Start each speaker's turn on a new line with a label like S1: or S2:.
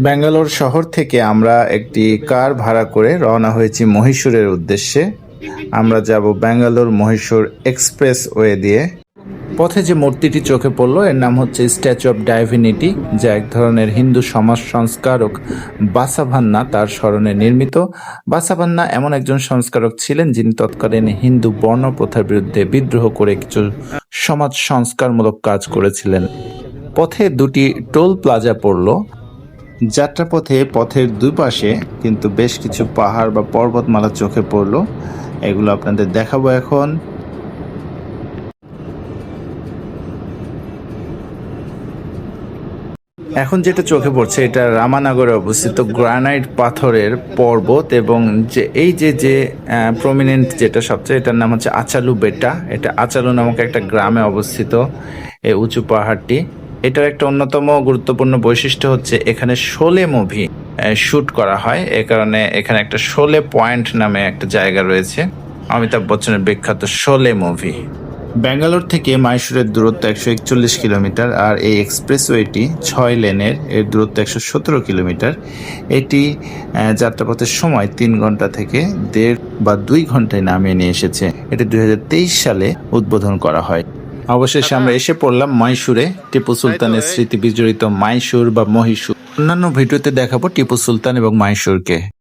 S1: ব্যাঙ্গালোর শহর থেকে আমরা একটি কার ভাড়া করে রওনা হয়েছি মহীশূরের উদ্দেশ্যে। আমরা যাব ব্যাঙ্গালোর মহীশূর এক্সপ্রেস ওয়ে দিয়ে। পথে যে মূর্তিটি চোখে পড়ল, এর নাম হচ্ছে স্ট্যাচু অফ ডাইভিনিটি, যা এক ধরনের হিন্দু সমাজ সংস্কারক বাসাভান্না তার স্মরণে নির্মিত। বাসাভান্না এমন একজন সংস্কারক ছিলেন যিনি তৎকালীন হিন্দু বর্ণ প্রথার বিরুদ্ধে বিদ্রোহ করে কিছু সমাজ সংস্কারমূলক কাজ করেছিলেন। পথে দুটি টোল প্লাজা পড়ল। যাত্রাপথে পথের দুই পাশে কিন্তু বেশ কিছু পাহাড় বা পর্বতমালা চোখে পড়ল। এগুলো আপনাদের দেখাবো এখন। এখন যেটা চোখে পড়ছে, এটা রামানগরে অবস্থিত গ্রানাইট পাথরের পর্বত এবং যে এই যে যে প্রমিনেন্ট যেটা সবচেয়ে, এটার নাম হচ্ছে আচালু বেটা। এটা আচালু নামক একটা গ্রামে অবস্থিত এই উঁচু পাহাড়টি। এটার একটা অন্যতম গুরুত্বপূর্ণ বৈশিষ্ট্য হচ্ছে এখানে শোলে মুভি শুট করা হয়। এ কারণে এখানে একটা শোলে পয়েন্ট নামে একটা জায়গা রয়েছে। অমিতাভ বচ্চনের বিখ্যাত শোলে মুভি। ব্যাঙ্গালোর থেকে মাইসুরের দূরত্ব একশো একচল্লিশ কিলোমিটার আর এই এক্সপ্রেসওয়েটি ছয় লেনের এর দূরত্ব একশো সতেরো কিলোমিটার। এটি যাত্রাপথের সময় তিন ঘণ্টা থেকে দেড় বা দুই ঘন্টায় নামিয়ে নিয়ে এসেছে। এটি দুই হাজার তেইশ সালে উদ্বোধন করা হয়। অবশেষে আমরা এসে পড়লাম মাইসুরে টিপু সুলতানের স্মৃতি বিজড়িত মাইশুর বা মহীশূর। অন্যান্য ভিডিওতে দেখাবো টিপু সুলতান এবং মাইসুরকে